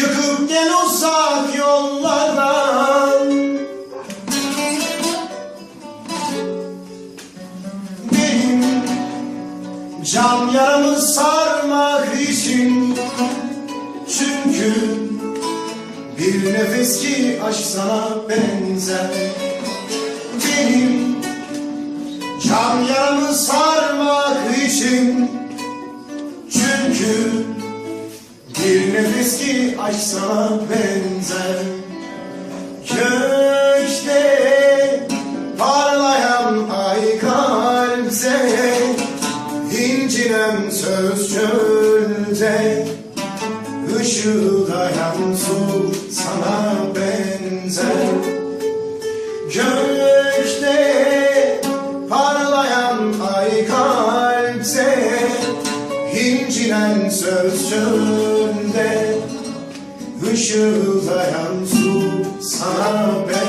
Çıkıp gel uzak yollardan Benim cam yaramı sarmak için. Çünkü bir nefes ki aşk sana benzer. Benim cam yaramı bir nefes ki aşk benzer. Gökte parlayan ay kalpse İncinen söz çölde Işıldayan su sana benzer. Gökte parlayan ay kalpse İncinen söz çölde Işıldayan su sana benzer